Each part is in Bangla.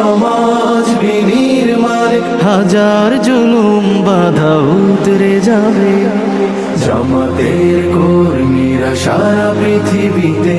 সমাজ বিনির্মাণ হাজার জুলুম বাধা উতরে যাবে। জামাতের কর্মীরা সারা পৃথিবীতে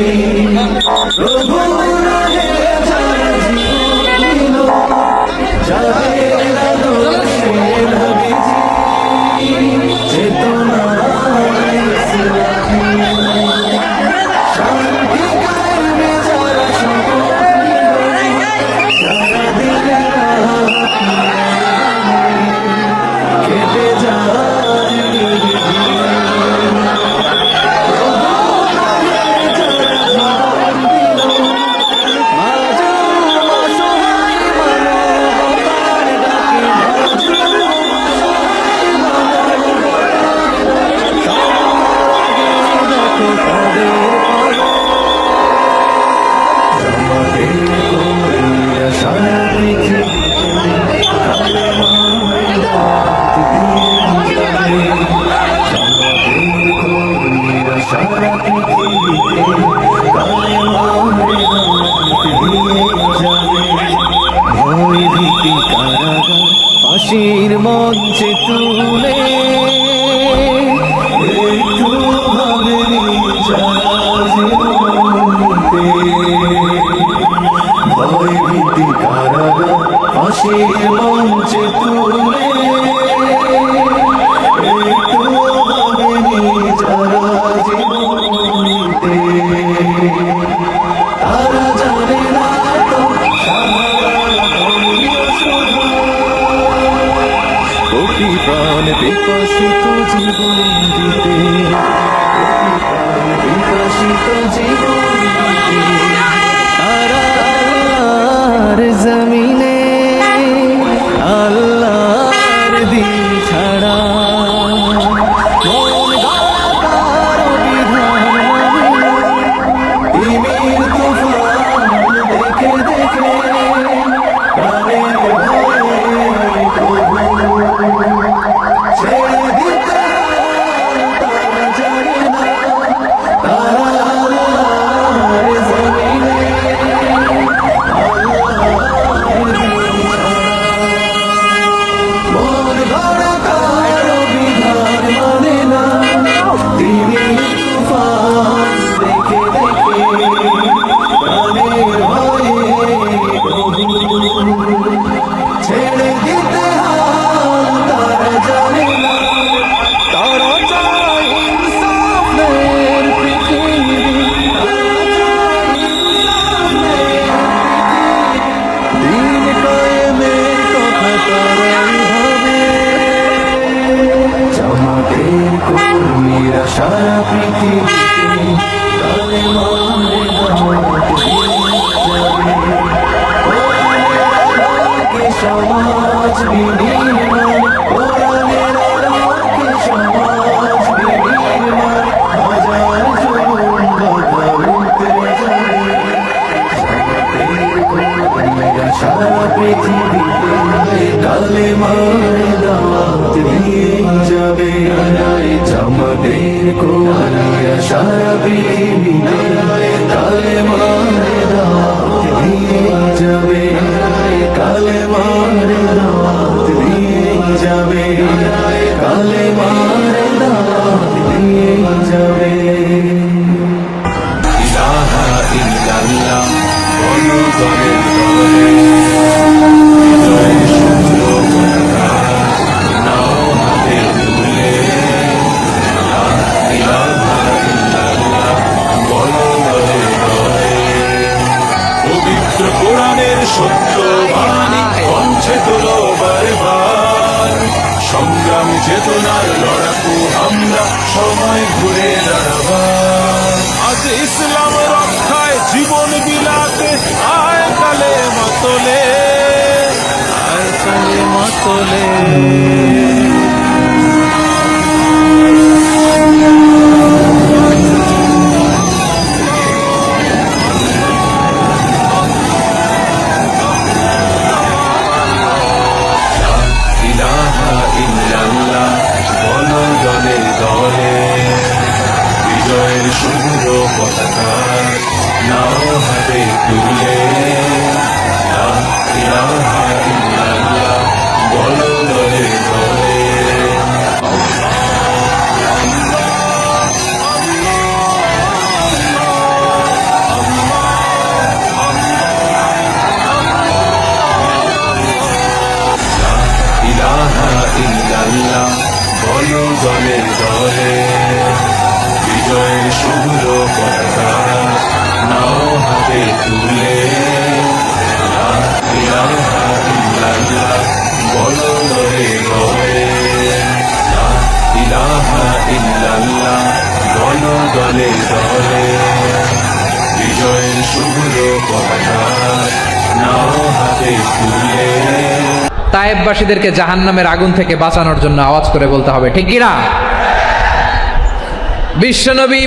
Amen. ভয় ভীতি কারাগার ফাঁসির মঞ্চে তুলে। একটু ভাবেনি যারা জীবনতে। তারা জানে না তো কোটি প্রাণ বিকশিত জীবন দিতে। বিকশিত জীবন তারা আল্লাহর জমিনে আল্লাহর দলে হাতে পতাকা নাও হাতে জাহান্নামের আগুন থেকে বাঁচানোর জন্য আওয়াজ করে বলতে হবে, ঠিক কিনা বিশ্বনবী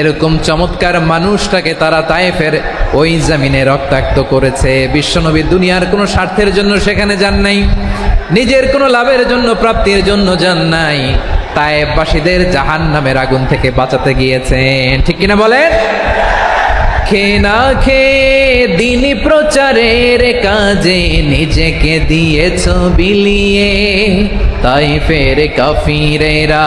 এরকম চমৎকার মানুষটাকে তারা তায়েফের ওই জামিনে রক্তাক্ত করেছে। বিশ্বনবী দুনিয়ার কোনো স্বার্থের জন্য সেখানে যান নাই, নিজের কোনো লাভের জন্য, প্রাপ্তির জন্য যান নাই। তায়েববাসীদের জাহান নামের আগুন থেকে বাঁচাতে গিয়েছেন ঠিক কিনা বলেন? খে না খে, দিন প্রচারের কাজে নিজেকে দিয়েছ বিলিয়ে। তাই ফের কাফিরেরা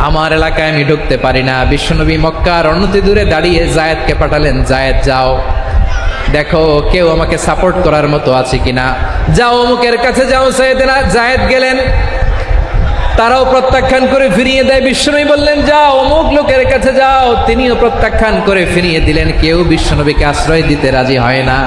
আমার এলাকায় আমি ঢুকতে পারি না। বিশ্বনবী মক্কার অনতি দূরে দাঁড়িয়ে জায়েদকে পাঠালেন, জায়েদ, যাও। দেখো, কেউ আমাকে সাপোর্ট করার মতো আছে কিনা। যাও, অমুকের কাছে যাও সৈয়দনা জায়েদ গেলেন। তারাও প্রত্যাখ্যান করে ফিরিয়ে দেয়। বিশ্বনবী বললেন, যাও, অমুক লোকের কাছে যাও। তিনিও প্রত্যাখ্যান করে ফিরিয়ে দিলেন। কেউ বিশ্বনবীকে আশ্রয় দিতে রাজি হয় না।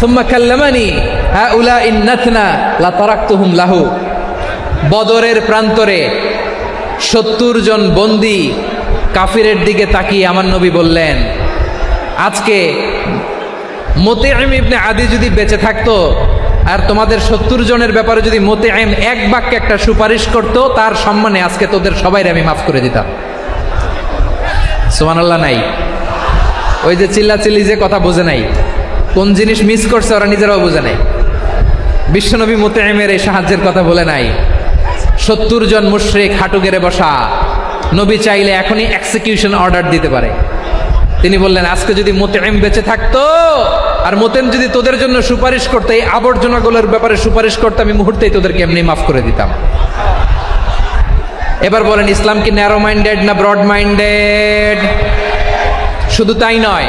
সুম্মা কাল্লামানি হাউলা ইন নাথনা লা তারাকতুহুম লাহু। বদরের প্রান্তরে সত্তর জন বন্দি কাফিরের দিকে তাকিয়ে আমার নবী বললেন, আজকে মোতেআম ইবনে আদি যদি বেঁচে থাকতো, আর তোমাদের সত্তর জনের ব্যাপারে যদি মোতেআম এক বাক্যে একটা সুপারিশ করতো, তার সম্মানে আজকে তোদের সবাই আমি মাফ করে দিতাম। সোমানাল্লাহ নাই। ওই যে চিল্লাচিল্লি যে কথা বোঝে নাই। কোন জিনিস মিস করছে ওরা নিজেরাও বুঝে নাই বিশ্বনবী মোতেআমের এই সাহায্যের কথা বলে নাই। সত্তর জন মুশরিক হাঁটু গেড়ে বসা। নবী চাইলে এখনই এক্সিকিউশন অর্ডার দিতে পারে। তিনি বললেন, আজকে যদি মোতেম বেঁচে থাকতো, আর মোতেম যদি তোদের জন্য সুপারিশ করতে, এই আবর্জনাগুলোর ব্যাপারে সুপারিশ করতে আমি মুহূর্তেই তোদেরকে এমনি মাফ করে দিতাম। এবার বলেন, ইসলাম কি ন্যারো মাইন্ডেড না ব্রড মাইন্ডেড শুধু তাই নয়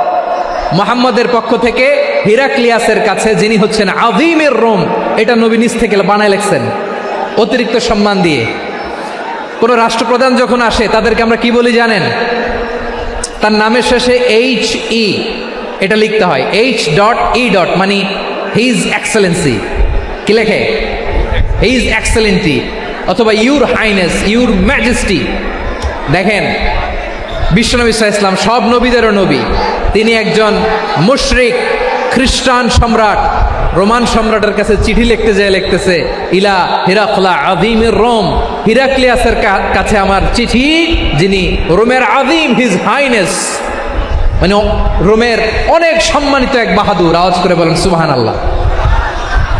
মোহাম্মদের পক্ষ থেকে হিরাক্লিয়াসের কাছে যিনি হচ্ছেন আদিমের রোম, এটা নবী নিজ থেকে বানায় লেখছেন। অতিরিক্ত সম্মান দিয়ে। কোনো রাষ্ট্রপ্রধান যখন আসে, তাদেরকে আমরা কি বলি জানেন? তার নামের শেষে এইচ ই এটা লিখতে হয়। এইচ ডট ই ডট মানে হিজ এক্সেলেন্সি কি লেখে? হিজ এক্সেলেন্টি অথবা ইউর হাইনেস ইউর ম্যাজেস্টি দেখেন বিশ্বনবী ইসলাম সব নবীদেরও নবী। তিনি একজন মুশরিক, খ্রিস্টান সম্রাট, রোমান সম্রাটের কাছে চিঠি লিখতে যায় লিখতেছে, ইলা হিরাকলা আদিমের রোম, হিরাক্লিয়াসের কাছে আমার চিঠি, যিনি রোমের আদিম হিজ হাইনেস। মানে রোমের অনেক সম্মানিত এক বাহাদুর, আওয়াজ করে বলেন সুবাহান আল্লাহ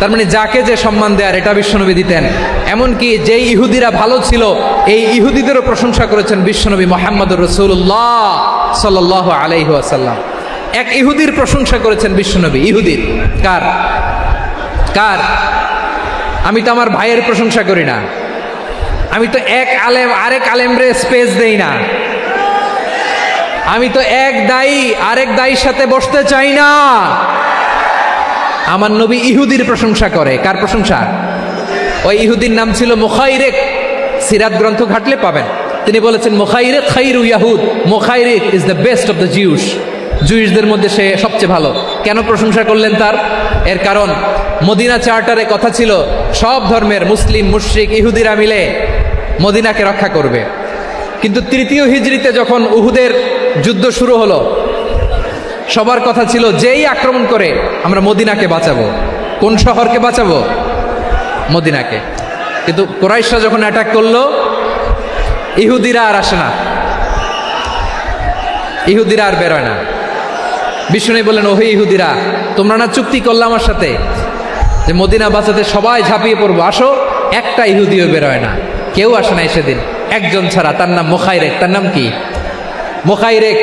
তার মানে যাকে যে সম্মান দেয়ার এটা বিশ্বনবী দিতেন। এমনকি যেই ইহুদিরা ভালো ছিল, এই ইহুদিদেরও প্রশংসা করেছেন বিশ্বনবী মোহাম্মদ রসুল্লাহ সাল্লাহ আলাইহি আসাল্লাম এক ইহুদির প্রশংসা করেছেন বিশ্বনবী। ইহুদির। কার? কার? আমি তো আমার ভাইয়ের প্রশংসা করি না। আমি তো এক আলেম, আরেক আলেমরে স্পেস দেই না। আমি তো এক দায়ী, আরেক দায়ীর সাথে বসতে চাই না। আমার নবী ইহুদির প্রশংসা করে। কার প্রশংসা? ওই ইহুদির নাম ছিল মুখাইরেক। সিরাত গ্রন্থ ঘাটলে পাবেন। তিনি বলেছেন, মুখাইরেক খাইরু ইয়াহুদ। Mukhayriq is the best of the Jews. জুইসদের মধ্যে সে সবচেয়ে ভালো। কেন প্রশংসা করলেন তার? এর কারণ, মদিনা চার্টারে কথা ছিল, সব ধর্মের মুসলিম, মুশরিক, ইহুদিরা মিলে মদিনাকে রক্ষা করবে। কিন্তু তৃতীয় হিজড়িতে যখন উহুদের যুদ্ধ শুরু হলো সবার কথা ছিল, যেই আক্রমণ করে, আমরা মদিনাকে বাঁচাবো। কোন শহরকে বাঁচাবো? মদিনাকে। কিন্তু কোরাইশা যখন অ্যাটাক করল, ইহুদিরা আর আসে না। ইহুদিরা আর বেরোয় না। বিষ্ণু বললেন, ওহে ইহুদিরা, তোমরা না চুক্তি করলে আমার সাথে যে মদিনা বাঁচাতে সবাই ঝাঁপিয়ে পড়ব? আসো, একটা ইহুদিও বেরোয় না। কেউ আসে নাই সেদিন। একজন ছাড়া, তার নাম মোখাইরেক। তার নাম কি? মোখাইরেক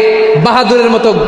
বাহাদুরের মতো